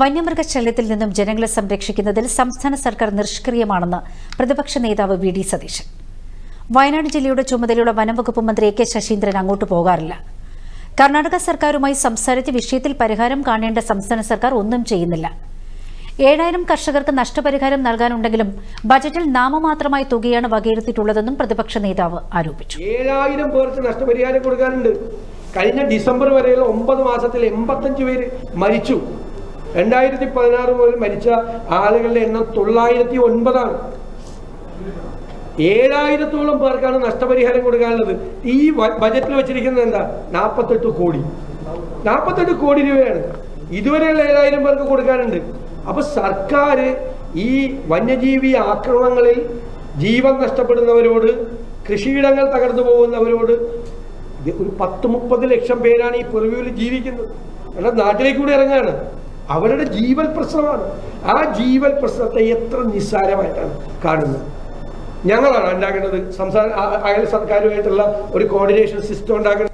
വന്യമൃഗശല്യത്തിൽ നിന്നും ജനങ്ങളെ സംരക്ഷിക്കുന്നതിൽ സംസ്ഥാന സർക്കാർ നിഷ്ക്രിയമാണെന്ന് പ്രതിപക്ഷ നേതാവ് വി ഡി സതീശൻ. വയനാട് ജില്ലയുടെ ചുമതലയുള്ള വനംവകുപ്പ് മന്ത്രി എ കെ ശശീന്ദ്രൻ അങ്ങോട്ട് പോകാറില്ല. കർണാടക സർക്കാരുമായി സംസാരിച്ച് വിഷയത്തിൽ പരിഹാരം കാണേണ്ട സംസ്ഥാന സർക്കാർ ഒന്നും ചെയ്യുന്നില്ല. ഏഴായിരം കർഷകർക്ക് നഷ്ടപരിഹാരം നൽകാനുണ്ടെങ്കിലും ബജറ്റിൽ നാമമാത്രമായ തുകയാണ് വകയിരുത്തിയിട്ടുള്ളതെന്നും പ്രതിപക്ഷ നേതാവ് ആരോപിച്ചു. ഏഴായിരം പേർക്ക് നഷ്ടപരിഹാരം കൊടുക്കാനുണ്ട്. കഴിഞ്ഞ ഡിസംബർ വരെയുള്ള ഒമ്പത് മാസത്തിൽ എൺപത്തഞ്ച് പേര് മരിച്ചു. രണ്ടായിരത്തി പതിനാറ് മുതൽ മരിച്ച ആളുകളുടെ എണ്ണം തൊള്ളായിരത്തി ഒൻപതാണ് ഏഴായിരത്തോളം പേർക്കാണ് നഷ്ടപരിഹാരം കൊടുക്കാനുള്ളത്. ഈ ബജറ്റിൽ വെച്ചിരിക്കുന്നത് എന്താ? നാൽപ്പത്തെട്ട് കോടി. നാൽപ്പത്തെട്ട് കോടി രൂപയാണ്. ഇതുവരെയുള്ള ഏഴായിരം പേർക്ക് കൊടുക്കാനുണ്ട്. അപ്പൊ സർക്കാർ ഈ വന്യജീവി ആക്രമണങ്ങളിൽ ജീവൻ നഷ്ടപ്പെടുന്നവരോട് കൃഷിയിടങ്ങൾ തകർന്നു പോകുന്നവരോട് ഒരു പത്ത് മുപ്പത് ലക്ഷം പേരാണ് ഈ പെറുവിയിൽ ജീവിക്കുന്നത്. കാരണം നാട്ടിലേക്ക് കൂടി ഇറങ്ങുകയാണ്. അവരുടെ ജീവൽ പ്രശ്നമാണ്. ആ ജീവൽ പ്രശ്നത്തെ എത്ര നിസ്സാരമായിട്ടാണ് കാണുന്നത്. ഞങ്ങളാണ് ഉണ്ടാക്കേണ്ടത് സംസ്ഥാന അയൽ സർക്കാരുമായിട്ടുള്ള ഒരു കോർഡിനേഷൻ സിസ്റ്റം ഉണ്ടാക്കേണ്ടത്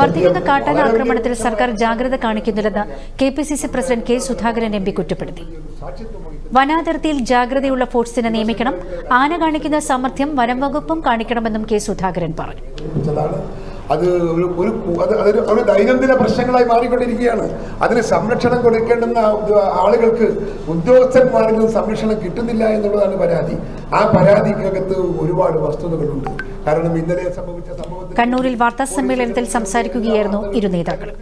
വർദ്ധിക്കുന്ന കാട്ടാന ആക്രമണത്തിൽ സർക്കാർ ജാഗ്രത കാണിക്കുന്നില്ലെന്ന് K P C C president K Sudhakaran M P കുറ്റപ്പെടുത്തി. വനാതിർത്തിയിൽ ജാഗ്രതയുള്ള ഫോഴ്സിനെ നിയമിക്കണം. ആന കാണിക്കുന്ന സാമർഥ്യം വനം വകുപ്പും കാണിക്കണമെന്നും കെ സുധാകരൻ പറഞ്ഞു. അത് ഒരു ഒരു അത് അതൊരു ഒരു ദൈനംദിന പ്രശ്നങ്ങളായി മാറിക്കൊണ്ടിരിക്കുകയാണ്. അതിന് സംരക്ഷണം കൊടുക്കേണ്ടുന്ന ആളുകൾക്ക് ഉദ്യോഗസ്ഥന്മാരിൽ സംരക്ഷണം കിട്ടുന്നില്ല എന്നുള്ളതാണ് പരാതി. ആ പരാതിക്കകത്ത് ഒരുപാട് വസ്തുതകളുണ്ട്. കാരണം ഇന്നലെ സംഭവിച്ച സംഭവത്തിൽ കണ്ണൂരിൽ വാർത്താ സമ്മേളനത്തിൽ സംസാരിക്കുകയായിരുന്നു ഇരു നേതാക്കളും